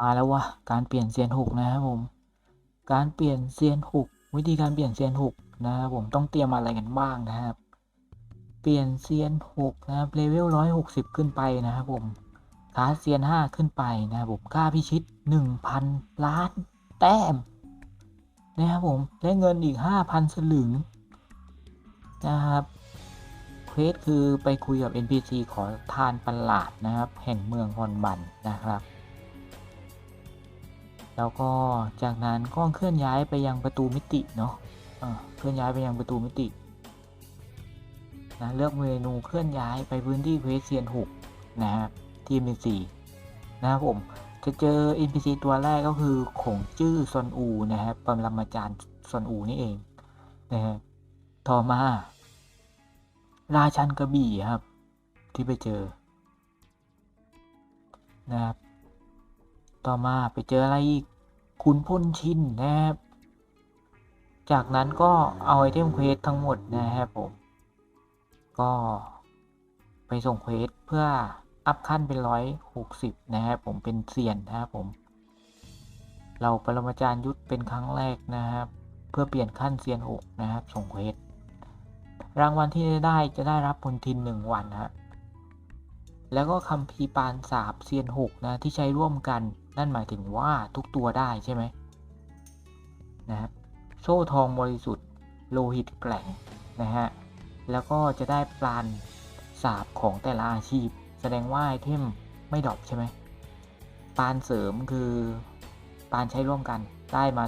มาแล้ววะการเปลี่ยนเซียนหกนะครับผม การเปลี่ยนเซียนหกวิธีการเปลี่ยนเซียนหกนะครับผมต้องเตรียมอะไรกันบ้างนะครับ เปลี่ยนเซียนหกนะครับเลเวลร้อยหกสิบขึ้นไปนะครับผมคาเซียนห้าขึ้นไปนะครับผมกล้าพิชิตหนึ่งพันล้านแต้มนะครับผมและเงินอีกห้าพันสลึงนะครับเควสคือไปคุยกับ NPC ขอทานประหลาดนะครับ แห่งเมืองฮอนบันนะครับ แล้วก็จากนั้นก็เคลื่อนย้ายไปยังประตูมิติเนาะเคลื่อนย้ายไปยังประตูมิตินะเลือกเมนูเคลื่อนย้ายไปพื้นที่เควสเซียนหกนะครับทีม NPC นะครับผมจะเจอ NPC ตัวแรกก็คือขงจื้อซอนอูนะครับปรมาจารย์ซอนอูนี่เองนะฮะต่อมา ราชันกระบี่ครับ ที่ไปเจอนะครับ ต่อมาไปเจออะไรอีก คุณพ่นชินนะครับ จากนั้นก็เอาไอเทมเควสทั้งหมดนะครับผม ก็ไปส่งเควสเพื่ออัพขั้นเป็นร้อยหกสิบนะครับผมเป็นเซียนนะครับผม เราปรมาจารย์ยุทธเป็นครั้งแรกนะครับ เพื่อเปลี่ยนขั้นเซียนหกนะครับ ส่งเควสรางวัลที่ได้จะได้รับผลทินหนึ่งวันฮะแล้วก็คำพีร์ปานสาบเซียนหกนะที่ใช้ร่วมกัน นั่นหมายถึงว่าทุกตัวได้ใช่ไหมนะครับโซ่ทองบริสุทธิ์โลหิตแกร่งนะฮะแล้วก็จะได้ปลานสาบของแต่ละอาชีพ แสดงว่าไอเทมไม่ดรอปใช่ไหมปานเสริมคือปานใช้ร่วมกันได้มา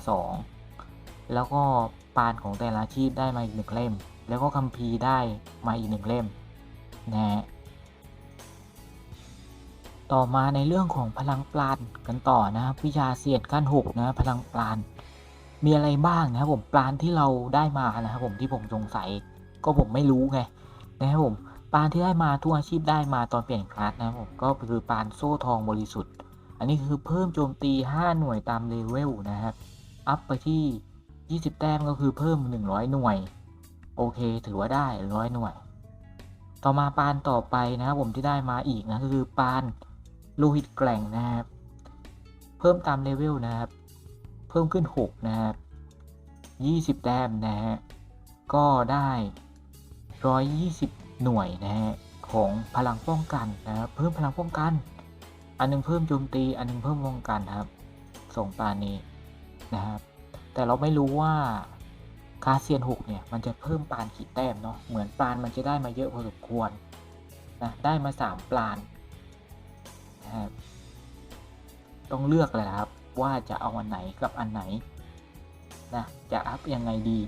2 แล้วก็ปานของแต่ละอาชีพได้มาอีกหนึ่งเล่ม แล้วก็คัมภีร์ได้มาอีกหนึ่งเล่มนะฮะ ต่อมาในเรื่องของพลังปราณกันต่อนะครับวิชาเสียดขั้นหกนะพลังปราณมีอะไรบ้างนะครับผมปราณที่เราได้มานะครับผมที่ผมสงสัยก็ผมไม่รู้ไงนะครับผมปราณที่ได้มาทุกอาชีพได้มาตอนเปลี่ยนคลาสนะครับผมก็คือปราณโซ่ทองบริสุทธิ์ อันนี้คือเพิ่มโจมตี 5 หน่วยตามเลเวลนะครับ อัพไปที่ 20 แต้มก็คือเพิ่ม 100 หน่วย โอเค ถือว่าได้ 100 หน่วย ต่อมาปานต่อไปนะครับผมที่ได้มาอีกนะก็คือปาน ลหิตแกร่งนะครับ เพิ่มตามเลเวลนะครับ เพิ่มขึ้น 6 นะครับ 20 แต้มนะฮะ ก็ได้ 120 หน่วยนะฮะ ของพลังป้องกันนะครับ เพิ่มพลังป้องกัน อันหนึงเพิ่มโจมตี อันหนึงเพิ่มป้องกันครับส่งปานนี้นะครับ แต่เราไม่รู้ว่าคาเซียน6เนี่ย มันจะเพิ่มปานขีดแต้มเนาะ เหมือนปานมันจะได้มาเยอะพอสมควรนะ ได้มา 3ปาน นะครับ ต้องเลือกเลยครับ ว่าจะเอาอันไหนกับอันไหนนะจะอัพยังไงดี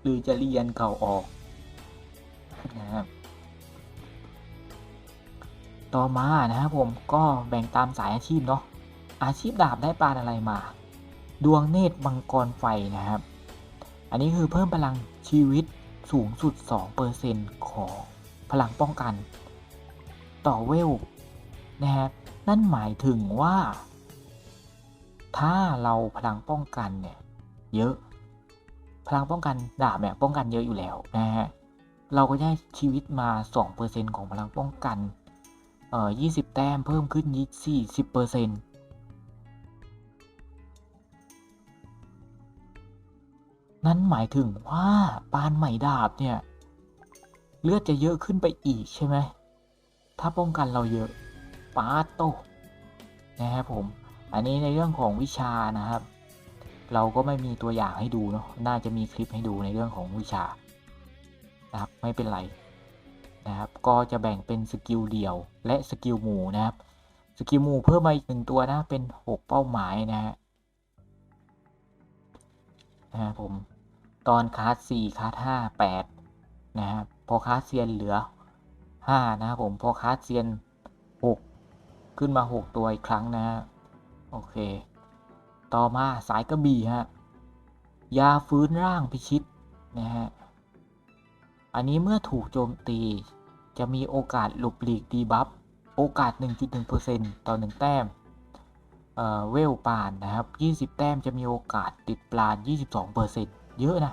หรือจะเรียนเก่าออกนะครับต่อมานะครับผมก็แบ่งตามสายอาชีพเนาะอาชีพดาบได้ปานอะไรมา ดวงเนตรมังกรไฟนะครับ อันนี้คือเพิ่มพลังชีวิตสูงสุด 2%ของพลังป้องกัน ต่อเวล นะครับนั่นหมายถึงว่า ถ้าเราพลังป้องกันเนี่ยเยอะ พลังป้องกันดาบเนี่ยป้องกันเยอะอยู่แล้วนะฮะเราก็ได้ชีวิตมา2%ของพลังป้องกันเอ่อ20 แต้มเพิ่มขึ้น40%นั่นหมายถึงว่าปานใหม่ดาบเนี่ย เลือดจะเยอะขึ้นไปอีกใช่ไหม ถ้าป้องกันเราเยอะ ปาโตนะครับผม อันนี้ในเรื่องของวิชานะครับ เราก็ไม่มีตัวอย่างให้ดูเนาะน่าจะมีคลิปให้ดูในเรื่องของวิชานะครับไม่เป็นไรนะครับก็จะแบ่งเป็นสกิลเดี่ยวและสกิลหมู่นะครับสกิลหมู่เพิ่มมาอีกหนึ่งตัวนะเป็น 6 เป้าหมายนะฮะนะครับผมตอนคลาส4คลาส5 8นะครับพอคลาสเซียนเหลือ 5 นะครับผมพอคลาสเซียน ขึ้นมา 6 ตัวอีกครั้งนะฮะ โอเค ต่อมาสายกระบี่ฮะ ยาฟื้นร่างพิชิตนะฮะ อันนี้เมื่อถูกโจมตีจะมีโอกาสหลบหลีกดีบัฟ โอกาส 1.1%ต่อ 1 แต้ม เอ่อ เวลปานนะครับ 20 แต้มจะมีโอกาสติดปลาน 22%เยอะนะ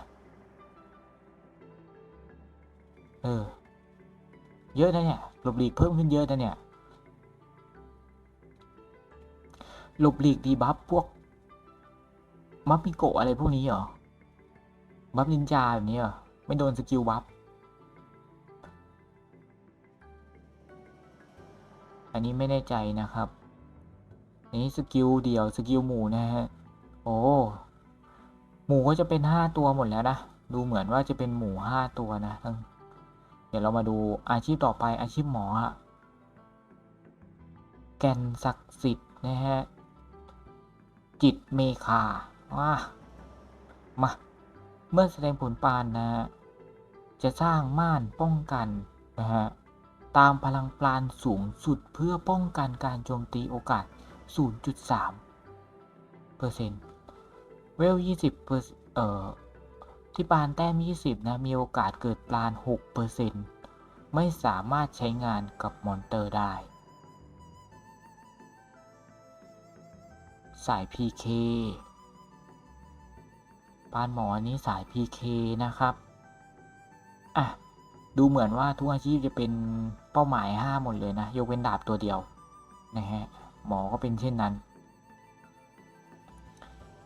เออ เยอะนะเนี่ย หลบหลีกเพิ่มขึ้นเยอะนะเนี่ย หลบหลีกดีบัฟพวก มัฟมิโกะอะไรพวกนี้เหรอ บัฟนินจาแบบนี้เหรอ ไม่โดนสกิลบัฟ อันนี้ไม่แน่ใจนะครับ อันนี้สกิลเดียวสกิลหมู่นะฮะ โอ้ หมูก็จะเป็นห้าตัวหมดแล้วนะ ดูเหมือนว่าจะเป็นหมูห้าตัวนะทั้งเดี๋ยวเรามาดูอาชีพต่อไปอาชีพหมออะแก่นศักดิ์สิทธิ์นะฮะ จิตเมคาว่ามาเมื่อแสดงผลปานนะฮะจะสร้างม่านป้องกันนะฮะตามพลังปราณสูงสุดเพื่อป้องกันการโจมตีโอกาส 0.3เปอร์เซ็นต์เวล 20เปอร์เอ่อที่ปานแต้ม 20 นะ มีโอกาสเกิดปราณ6เปอร์เซ็นต์ไม่สามารถใช้งานกับมอนเตอร์ได้ สาย PK ปานหมอนี้สาย PK นะครับ อะ ดูเหมือนว่าทุกอาชีพจะเป็นเป้าหมาย 5 หมดเลยนะ ยกเว้นดาบตัวเดียว นะฮะ หมอก็เป็นเช่นนั้น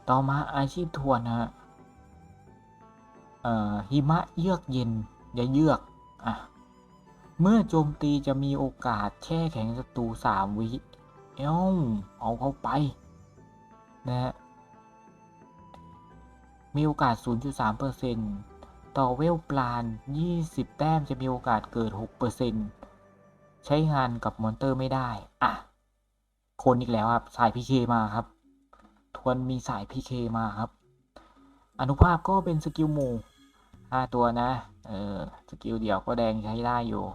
ต่อมาอาชีพทวนฮะเอ่อหิมะเยือกเย็นอย่าเยือก อะ เมื่อโจมตีจะมีโอกาสแช่แข็งศัตรู3วิเอ้าเอาเข้าไป นะฮะมีโอกาส 0.3%ต่อเวลปลาน 20 แต้มจะมีโอกาสเกิด 6%ใช้งานกับมอนเตอร์ไม่ได้ อะ คนอีกแล้วครับ สาย PK มาครับ ทวนมีสาย PK มาครับ อนุภาพก็เป็นสกิลหมู่5ตัวนะ เออ สกิลเดี่ยวก็แดงใช้ได้อยู่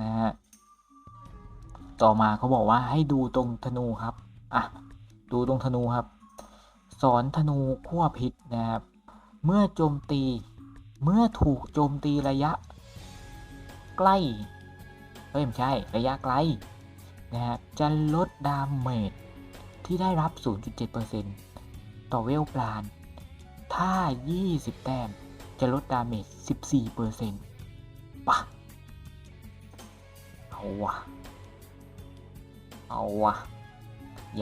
นะฮะ ต่อมาเขาบอกว่าให้ดูตรงธนูครับ อะ ดูตรงธนูครับ สอนธนูขั้วพิษนะครับ เมื่อโจมตี เมื่อถูกโจมตีระยะ ใกล้เฮ้ยไม่ใช่ระยะไกลนะฮะจะลดดาเมจที่ได้รับ 0.7%ต่อเวลปราณ ถ้า 20 แต้ม จะลดดาเมจ 14%ปะเอาวะเอาวะ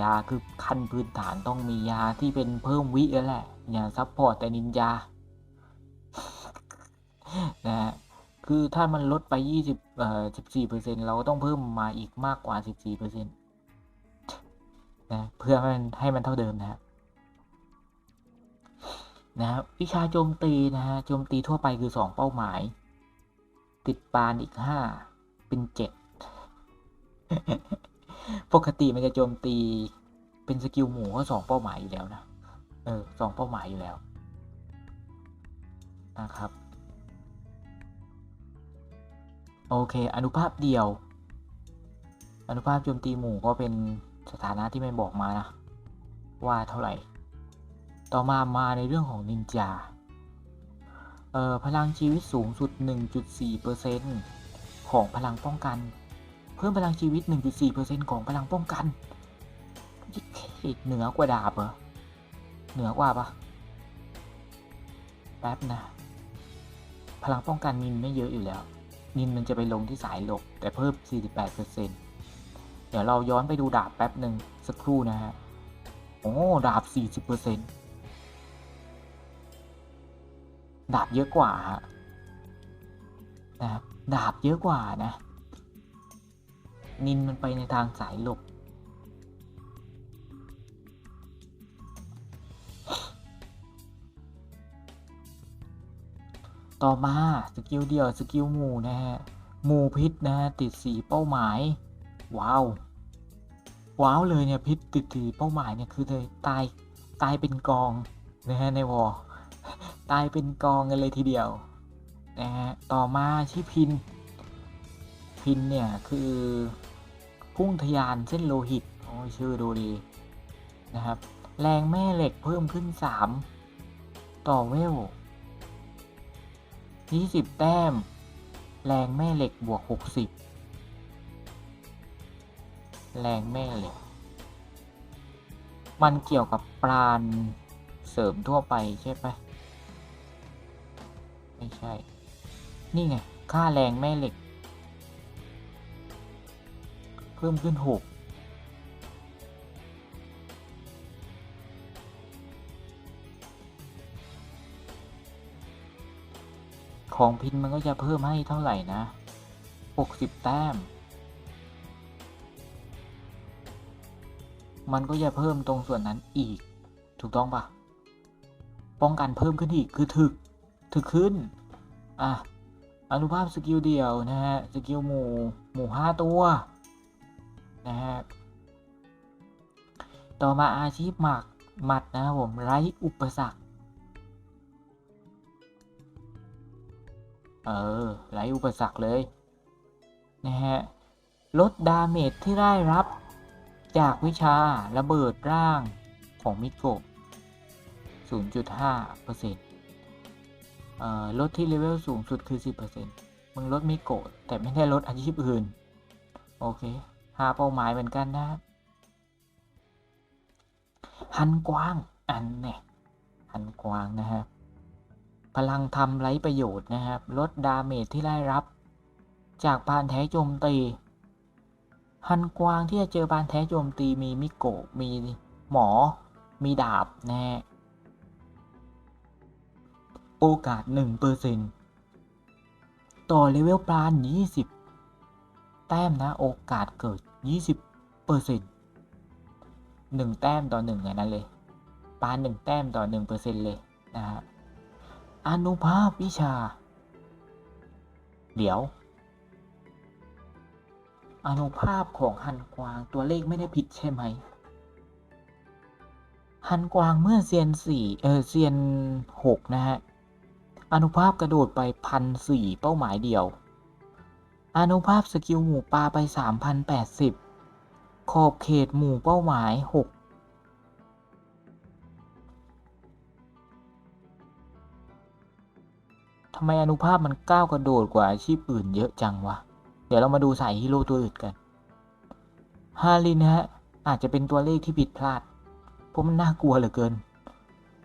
ยาคือขั้นพื้นฐานต้องมียาที่เป็นเพิ่มวิแล้วแหละ อย่าซัพพอร์ตแต่นินจานะฮะคือถ้ามันลดไป 20เอ่อ14 เราก็ต้องเพิ่มมาอีกมากกว่า 14นะเพื่อให้มันให้มันเท่าเดิมนะครับนะวิชาโจมตีนะฮะโจมตีทั่วไปคือ 2 เป้าหมาย ติดปานอีก 5 เป็น 7 ปกติมันจะโจมตีเป็นสกิลหมู่ก็สองเป้าหมายอยู่แล้วนะ เออสองเป้าหมายอยู่แล้วนะครับ โอเค อนุภาพเดียว อนุภาพโจมตีหมู่ก็เป็นสถานะที่ไม่บอกมานะ ว่าเท่าไหร่ ต่อมามาในเรื่องของนินจา เอ่อ พลังชีวิตสูงสุด 1.4%ของพลังป้องกัน เพิ่มพลังชีวิต 1.4%ของพลังป้องกันเหนือกว่าดาบเหรอ เหนือกว่าปะแป๊บนะ พลังป้องกันนินไม่เยอะอยู่แล้ว นินมันจะไปลงที่สายหลบ แต่เพิ่ม 48%เดี๋ยวเราย้อนไปดูดาบแป๊บหนึ่งสักครู่นะฮะ โอ้ ดาบ 40%ดาบเยอะกว่าฮะนะดาบเยอะกว่านะ นินมันไปในทางสายหลบต่อมาสกิลเดียวสกิลหมู่นะฮะหมู่พิษนะฮะติดสีเป้าหมาย ว้าว ว้าวเลยเนี่ยพิษติดสีเป้าหมายเนี่ยคือเลยตายตายเป็นกองนะฮะในวอตายเป็นกองกันเลยทีเดียวนะฮะต่อมาชื่อพิน พินเนี่ย คือพุ่งทะยานเส้นโลหิต โอ้ยชื่อดูดีนะครับ แรงแม่เหล็กเพิ่มขึ้น 3 ต่อเวล 20 แต้ม แรงแม่เหล็กบวก 60 แรงแม่เหล็ก มันเกี่ยวกับปราณเสริมทั่วไปใช่ไหมไม่ใช่ นี่ไง ค่าแรงแม่เหล็ก พิ่มขึ้น 6 ของพินมันก็จะเพิ่มให้เท่าไหร่นะ 60 แต้ม มันก็จะเพิ่มตรงส่วนนั้นอีก ถูกต้องปะป้องกันเพิ่มขึ้นอีกคือถึก ถึกขึ้น อะอนุภาพสกิลเดียวนะฮะ สกิลหมู่ หมู่ห้าตัว นะฮะ ต่อมาอาชีพหมักหมัดนะครับผมไร้อุปสรรค เออไร้อุปสรรคเลย นะฮะ ลดดาเมจที่ได้รับจากวิชาระเบิดร่างของมิโกะ0.5%เออลดที่เลเวลสูงสุดคือ 10%มึงลดมิโกะแต่ไม่ได้ลดอาชีพอื่น โอเค หาเป้าหมายเหมือนกันนะครับหันกว้างอันเนี่ยหันกว้างนะครับพลังทำไร้ประโยชน์นะครับ ลดดาเมจที่ได้รับ จากปานแท้โจมตีฮันกวางที่จะเจอปานแท้โจมตีมีมิโกะมีหมอ มีดาบแน่โอกาส1%ต่อเลเวลปาน 20 แต้มนะโอกาสเกิด 20% 1 แต้มต่อ1อย่างนั้นเลยปาน1แต้มต่อ 1%เลยนะฮะอนุภาพวิชา เดี๋ยว อนุภาพของฮันกวางตัวเลขไม่ได้ผิดใช่ไหมฮันกวางเมื่อเซียนสี่เออเซียนหกนะฮะ อนุภาพกระโดดไปพันสี่เป้าหมายเดียว อนุภาพสกิลหมู่ปลาไปสามพันแปดสิบขอบเขตหมู่เป้าหมายหกทำไมอนุภาพมันก้าวกระโดดกว่าอาชีพอื่นเยอะจังวะ เดี๋ยวเรามาดูสายฮีโร่ตัวอื่นกัน ฮารินฮะ อาจจะเป็นตัวเลขที่ผิดพลาด เพราะมันน่ากลัวเหลือเกิน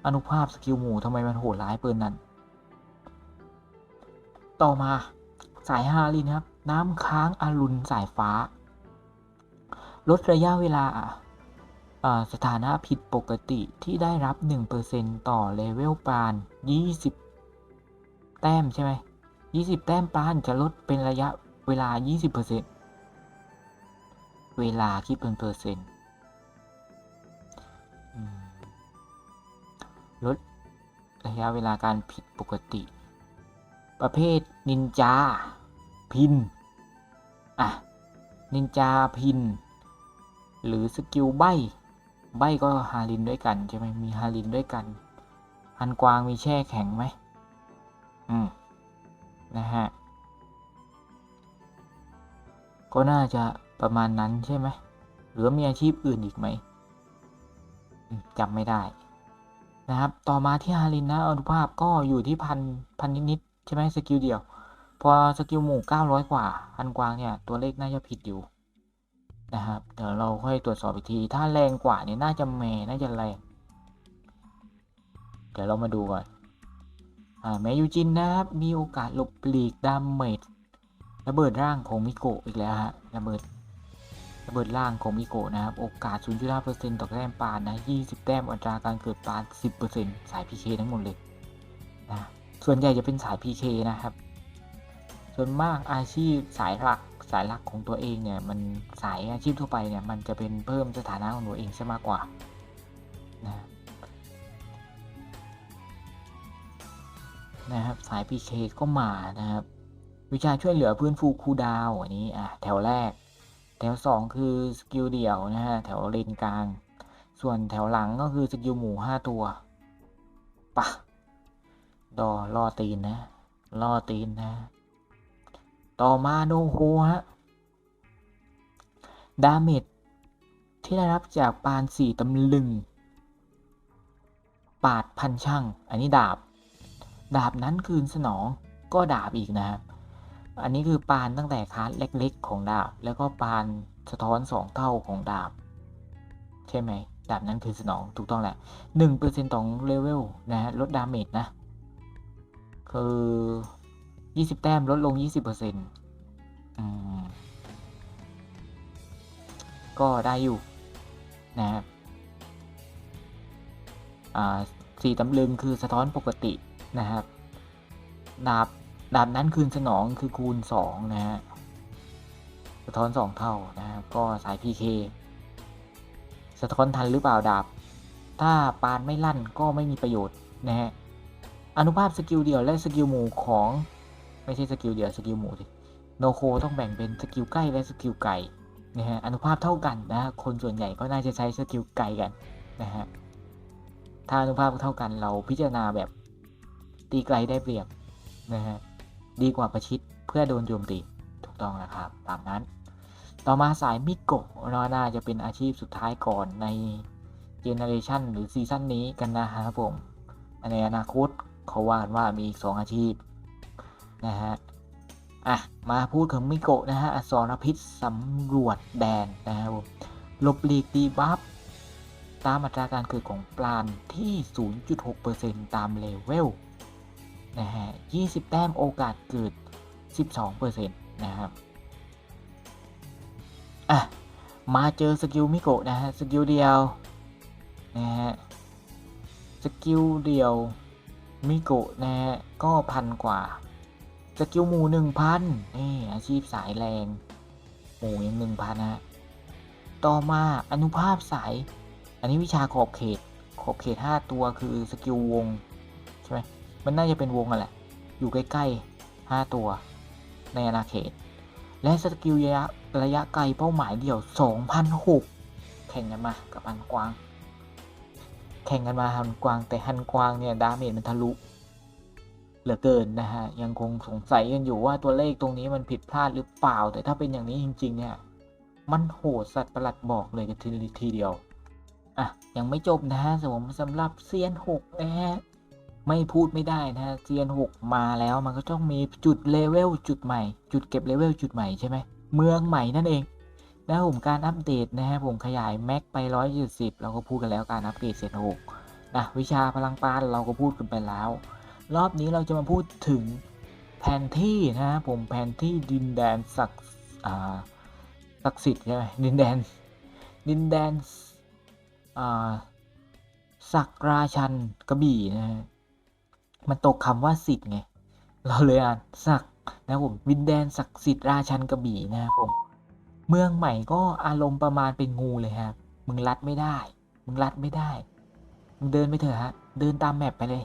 อนุภาพสกิลหมู่ทำไมมันโหดร้ายเปินนั้น ต่อมาสายฮารินครับ น้ำค้างอารุณสายฟ้า ลดระยะเวลาสถานะผิดปกติที่ได้รับ 1%ต่อเลเวลปาน 20 แต้มใช่ไหม 20 แต้มปานจะลดเป็นระยะเวลา 20%เวลาคิดเป็นเปอร์เซ็นต์ลดระยะเวลาการผิดปกติ ประเภทนินจา พิน อะนินจาพิน หรือสกิลใบใบก็ฮารินด้วยกันใช่ไหมมีฮารินด้วยกัน ฮันกวางมีแช่แข็งไหมอืมนะฮะก็น่าจะประมาณนั้นใช่ไหมหรือมีอาชีพอื่นอีกไหมอืมจำไม่ได้นะครับ ต่อมาที่ฮารินนะอนุภาพก็อยู่ที่พันพันนิดๆใช่ไหมสกิลเดียว พอสกิลหมู่เก้าร้อยกว่าฮันกวางเนี่ย ตัวเลขน่าจะผิดอยู่นะครับ เดี๋ยวเราค่อยตรวจสอบอีกที ถ้าแรงกว่าเนี่ยน่าจะเมน่าจะแรง เดี๋ยวเรามาดูก่อน อ่าแมยูจินนะครับ มีโอกาสหลบหลีกดาเมจระเบิดร่างของมิโกะอีกแล้วฮะ ระเบิดระเบิดร่างของมิโกะนะครับ โอกาส 0.5%ต่อแต้มปานนะ 20 แต้มอัตราการเกิดปาน 10%สาย PK ทั้งหมดเลยนะ ส่วนใหญ่จะเป็นสาย PK นะครับ ส่วนมากอาชีพสายหลักสายหลักของตัวเองเนี่ยมันสายอาชีพทั่วไปเนี่ยมันจะเป็นเพิ่มสถานะของตัวเองซะมากกว่านะนะครับสาย PK ก็มานะครับ วิชาช่วยเหลือพื้นฟูคูดาวอันนี้อะแถวแรก แถว 2 คือสกิลเดี่ยวนะฮะแถวเลนกลาง ส่วนแถวหลังก็คือสกิลหมู 5 ตัวปะดอล่อตีนนะล่อตีนนะ ต่อมาโนโฮฮะ ดาเมจที่ได้รับจากปานสี่ตำลึง ปาดพันช่าง อันนี้ดาบ ดาบนั้นคืนสนองก็ดาบอีกนะครับ อันนี้คือปานตั้งแต่คลาสเล็ก ๆ ของดาบ แล้วก็ปานสะท้อนสองเท่าของดาบ ใช่ไหม ดาบนั้นคือสนองถูกต้องแหละหนึ่งเปอร์เซ็นต์ของเลเวลนะฮะลดดาเมจนะ คือ ยี่สิบแต้มลดลงยี่สิบเปอร์เซ็นต์ก็ได้อยู่นะครับสี่ตำลึงคือสะท้อนปกตินะครับ ดาบ ดาบนั้นคืนสนองคือคูณสองนะฮะ สะท้อนสองเท่านะครับ ก็สาย PK สะท้อนทันหรือเปล่าดาบ ถ้าปานไม่ลั่นก็ไม่มีประโยชน์นะฮะอนุภาพสกิลเดียวและสกิลหมู่ของ ไม่ใช่สกิลเดี่ยวสกิลหมูสิโนโคต้องแบ่งเป็นสกิลใกล้และสกิลไกลนะฮะอนุภาพเท่ากันนะคนส่วนใหญ่ก็น่าจะใช้สกิลไกลกันนะฮะถ้าอนุภาพเท่ากันเราพิจารณาแบบตีไกลได้เปรียบนะฮะดีกว่าประชิดเพื่อโดนโจมตีถูกต้องนะครับตามนั้น ต่อมาสายมิโกะน่าจะเป็นอาชีพสุดท้ายก่อนในเจเนอเรชันหรือซีซั่นนี้กันนะครับผมในอนาคตเขาว่ากันว่ามีอีกสองอาชีพ นะฮะ อะ มาพูดถึงมิโกะนะฮะ อสรพิษสำรวจแดนนะครับผมหลบหลีกดีบัฟตามอัตราการเกิดของปลานที่ 0.6%ตามเลเวลนะฮะ 20 แต้มโอกาสเกิด 12%นะครับอะ มาเจอสกิลมิโกะนะฮะ สกิลเดียวนะฮะ สกิลเดียวมิโกะนะฮะ ก็พันกว่า สกิลหมูหนึ่งพันนี่อาชีพสายแรงหมูยังหนึ่งพันนะฮะต่อมาอนุภาพสาย อันนี้วิชาขอบเขต ขอบเขต5ตัวคือสกิลวงใช่ไหมมันน่าจะเป็นวงอะแหละ อยู่ใกล้ๆ5ตัว ในอาณาเขต และสกิลระยะระยะไกลเป้าหมายเดี่ยว2,006แข่งกันมากับฮันกวาง แข่งกันมาฮันกวางแต่ฮันกวางเนี่ยดาเมจมันทะลุ เหลือเกินนะฮะยังคงสงสัยกันอยู่ว่าตัวเลขตรงนี้มันผิดพลาดหรือเปล่า แต่ถ้าเป็นอย่างนี้จริง ๆ เนี่ย มันโหดสัตว์ประหลัดบอกเลยกันทีทีเดียวอะยังไม่จบนะฮะสำหรับสำหรับเซียนหกนะฮะไม่พูดไม่ได้นะฮะเซียนหกมาแล้วมันก็ต้องมีจุดเลเวลจุดใหม่ จุดเก็บเลเวลจุดใหม่ใช่ไหมเมืองใหม่นั่นเองนะผมการอัปเดตนะฮะผมขยายแม็กไป 170 เราก็พูดกันแล้วการอัปเกรดเซียนหกนะวิชาพลังปานเราก็พูดกันไปแล้ว รอบนี้เราจะมาพูดถึงแผนที่นะผมแผนที่ดินแดนศักดิ์อ่าศักดิ์สิทธิ์ใช่ไหมดินแดน ดินแดนอ่าศักราชันกระบี่นะฮะมันตกคำว่าสิทธิ์ไง เราเลยอ่านศักนะผมดินแดนศักดิ์สิทธิ์ราชันกระบี่นะครับผมเมืองใหม่ก็อารมณ์ประมาณเป็นงูเลยครับมึงรัดไม่ได้ มึงรัดไม่ได้มึงเดินไปเถอะฮะเดินตามแมปไปเลย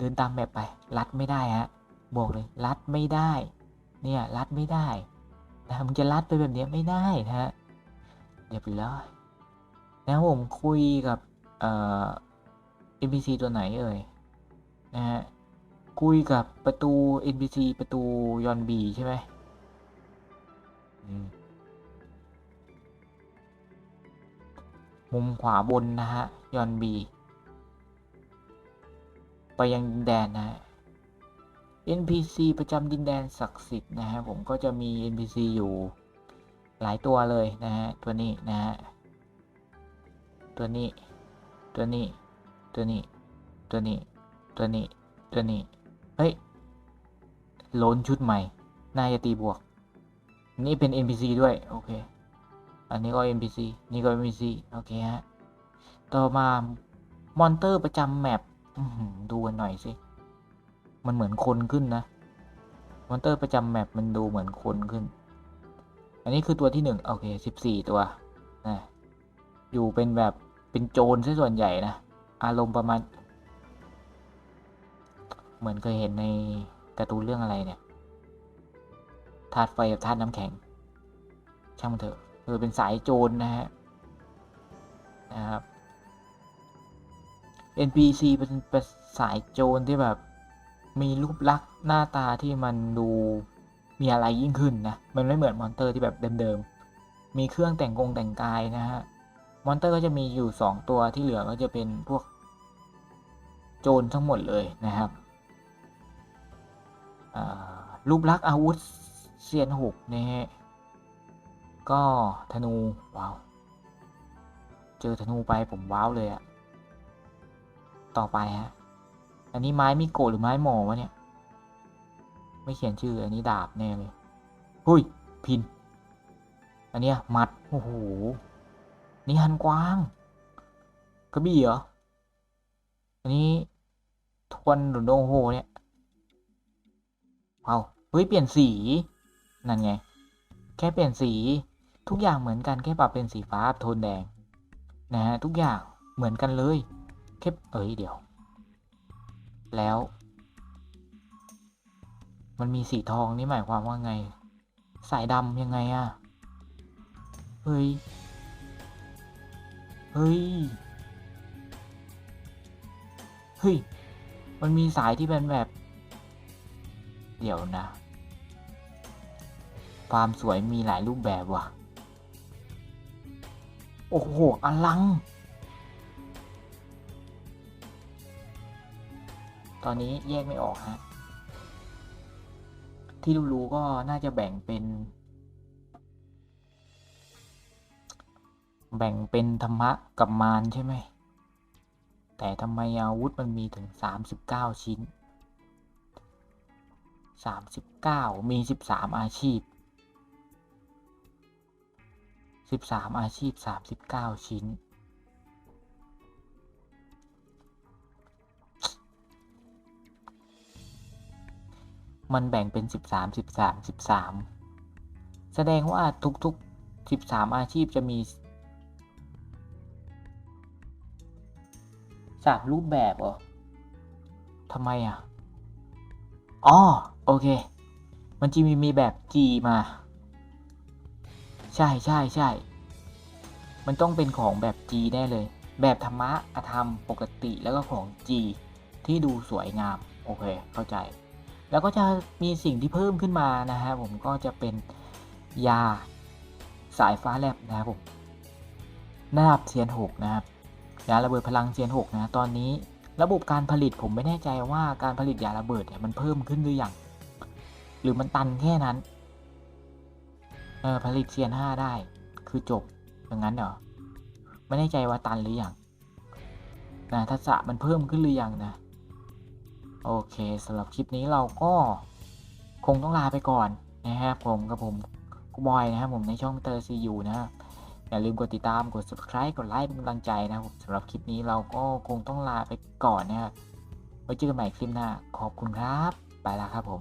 เดินตามแมปไปรัดไม่ได้ฮะบอกเลยรัดไม่ได้ เนี่ยรัดไม่ได้นะมึงจะรัดไปแบบเนี้ยไม่ได้นะฮะเดี๋ยวไปเลยนะผมคุยกับเอ่อ NPC ตัวไหนเอ่ยนะฮะคุยกับประตู NPC ประตูยอนบีใช่ไหมอืมมุมขวาบนนะฮะยอนบี ไปยังดินแดนนะฮะ NPC ประจำดินแดนศักดิ์สิทธิ์นะฮะผมก็จะมี NPC อยู่หลายตัวเลยนะฮะตัวนี้นะฮะตัวนี้ ตัวนี้ ตัวนี้ ตัวนี้ ตัวนี้ ตัวนี้ เฮ้ยโลนชุดใหม่ น่าจะตีบวก นี่เป็น NPC ด้วย โอเค อันนี้ก็ NPC นี่ก็ NPC โอเคฮะ ต่อมามอนเตอร์ประจำแมป ดูกันหน่อยสิ มันเหมือนคนขึ้นนะ มอนเตอร์ประจำแมปมันดูเหมือนคนขึ้น อันนี้คือตัวที่หนึ่งโอเคสิบสี่ตัวนะอยู่เป็นแบบเป็นโจรซะส่วนใหญ่นะ อารมณ์ประมาณ เหมือนเคยเห็นในการ์ตูนเรื่องอะไรเนี่ยธาตุไฟกับธาตุน้ำแข็ง ช่างมันเถอะคือเป็นสายโจรนะฮะนะครับ NPC เป็นเป็นสายโจรที่แบบ มีรูปลักษณ์หน้าตาที่มันดูมีอะไรยิ่งขึ้นนะ มันไม่เหมือนมอนเตอร์ที่แบบเดิมๆ มีเครื่องแต่งกงแต่งกายนะฮะ มอนเตอร์ก็จะมีอยู่ 2 ตัวที่เหลือก็จะเป็นพวกโจรทั้งหมดเลยนะครับรูปลักษณ์อาวุธเซียนหกนะฮะ ก็ธนูว้าว เจอธนูไปผมว้าวเลยอะ ต่อไปฮะ อันนี้ไม้มิโกหรือไม้หมอวะเนี่ย ไม่เขียนชื่อ อันนี้ดาบแน่เลย หุยพิน อันเนี้ยมัด โอ้โห นี่ฮันกวาง กระบี่เหรอ อันนี้ ทวนหรือโดโฮเนี่ย เอาเฮ้ย เปลี่ยนสี นั่นไง แค่เปลี่ยนสี ทุกอย่างเหมือนกันแค่ปรับเป็นสีฟ้าโทนแดง นะฮะ ทุกอย่างเหมือนกันเลย แค่เอ้ยเดี๋ยว แล้ว มันมีสีทองนี่หมายความว่าไง สายดำยังไงอะเฮ้ย เฮ้ย เฮ้ย มันมีสายที่เป็นแบบ เดี๋ยวนะ ความสวยมีหลายรูปแบบว่ะ โอ้โห อลัง ตอนนี้แยกไม่ออกฮะ ที่รู้ๆก็น่าจะแบ่งเป็น แบ่งเป็นธรรมะกับมารใช่ไหม แต่ทำไมอาวุธมันมีถึง 39 ชิ้น 39 มี 13 อาชีพ 13 อาชีพ 39 ชิ้น มันแบ่งเป็น 13 13 13 แสดงว่าทุกๆ 13 อาชีพจะมีสามรูปแบบเหรอทำไมอะ อ๋อ โอเค มันจะมีมีแบบ G มา ใช่ใช่ใช่ มันต้องเป็นของแบบ G แน่เลย แบบธรรมะอธรรมปกติแล้วก็ของ G ที่ดูสวยงาม โอเค เข้าใจ แล้วก็จะมีสิ่งที่เพิ่มขึ้นมานะฮะผมก็จะเป็นยาสายฟ้าแลบนะครับผมนาบเทียนหกนะครับยาระเบิดพลังเซียนหกนะตอนนี้ระบบการผลิตผมไม่แน่ใจว่าการผลิตยาระเบิดเนี่ยมันเพิ่มขึ้นหรือยังหรือมันตันแค่นั้นเออผลิตเซียนห้าได้คือจบอย่างนั้นเหรอไม่แน่ใจว่าตันหรือยังนะทักษะมันเพิ่มขึ้นหรือยังนะ โอเคสำหรับคลิปนี้เราก็คงต้องลาไปก่อนนะครับผมกับผมกูบอยนะครับผมในช่องเตอร์ซียูนะครับอย่าลืมกดติดตามกด subscribe กดไลค์เป็นกำลังใจนะครับสำหรับคลิปนี้เราก็คงต้องลาไปก่อนนะครับไว้เจอกันใหม่คลิปหน้าขอบคุณครับ ไปแล้วครับผม